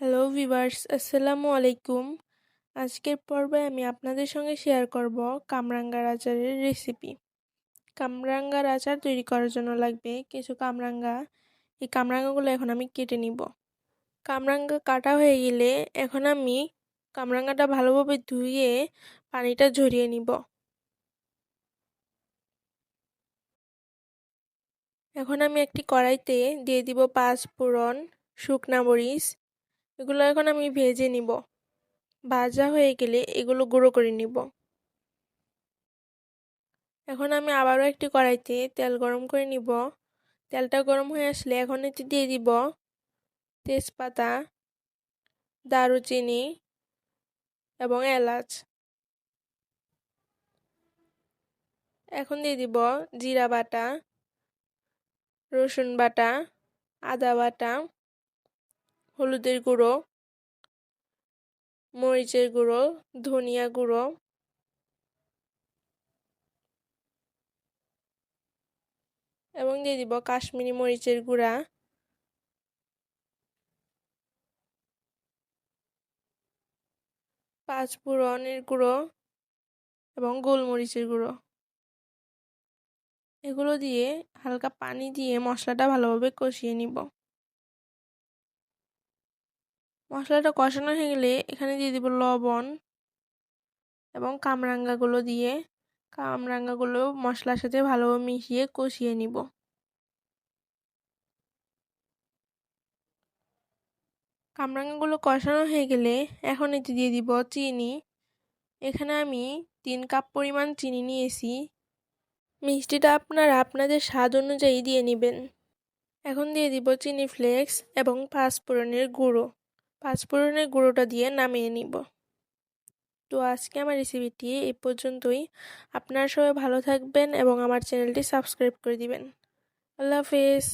Hello viewers আসসালামু আলাইকুম আজকের পর্বে আমি আপনাদের সঙ্গে শেয়ার করব কামরাঙ্গার আচারের রেসিপি কামরাঙ্গার আচার তৈরি করার জন্য লাগবে কিছু কামরাঙ্গা। এই কামরাঙ্গাগুলো এখন আমি কেটে নিব। কামরাঙ্গা কাটা হয়ে গেলে এখন আমি কামরাঙ্গাটা ভালোভাবে ধুয়ে পানিটা ঝরিয়ে নিব। এখন আমি একটি কড়াইতে দিয়ে দিব পাঁচ ফোড়ন শুকনা মরিচ এগুলো এখন আমি ভেজে নিব। ভাজা হয়ে গেলে এগুলো গুঁড়ো করে নিব। এখন আমি আবারও একটি কড়াইতে তেল গরম করে নিব। তেলটা গরম হয়ে আসলে এখন এটি দিয়ে দিব তেজপাতা, দারুচিনি এবং এলাচ। এখন দিয়ে দিব জিরা বাটা, রসুন বাটা, আদা বাটা হলুদের গুঁড়ো, মরিচের গুঁড়ো, ধনিয়া গুঁড়ো, এবং দিয়ে দিব কাশ্মীরি মরিচের গুঁড়া। পাঁচ ফোড়নের গুঁড়ো এবং গোলমরিচের গুঁড়ো। এগুলো দিয়ে হালকা পানি দিয়ে মশলাটা ভালোভাবে কষিয়ে নিব। মশলাটা কষানো হয়ে গেলে এখানে দিয়ে দিব লবণ এবং কামরাঙ্গাগুলো দিয়ে কামরাঙ্গাগুলো মশলার সাথে ভালোভাবে মিশিয়ে কষিয়ে নিব। কামরাঙ্গাগুলো কষানো হয়ে গেলে এখন এতে দিয়ে দিব চিনি। এখানে আমি তিন কাপ পরিমাণ চিনি নিয়েছি। মিষ্টিটা আপনারা আপনাদের স্বাদ অনুযায়ী দিয়ে নেবেন। এখন দিয়ে দিব চিনি ফ্লেক্স এবং পাঁচফোড়নের গুঁড়ো। পাঁচফোড়নের গুঁড়োটা দিয়ে নামিয়ে নিব। তো আজকে আমার রেসিপিটি এই পর্যন্তই। আপনারা সবাই ভালো থাকবেন এবং আমার চ্যানেলটি সাবস্ক্রাইব করে দিবেন। আল্লাহ হাফেজ।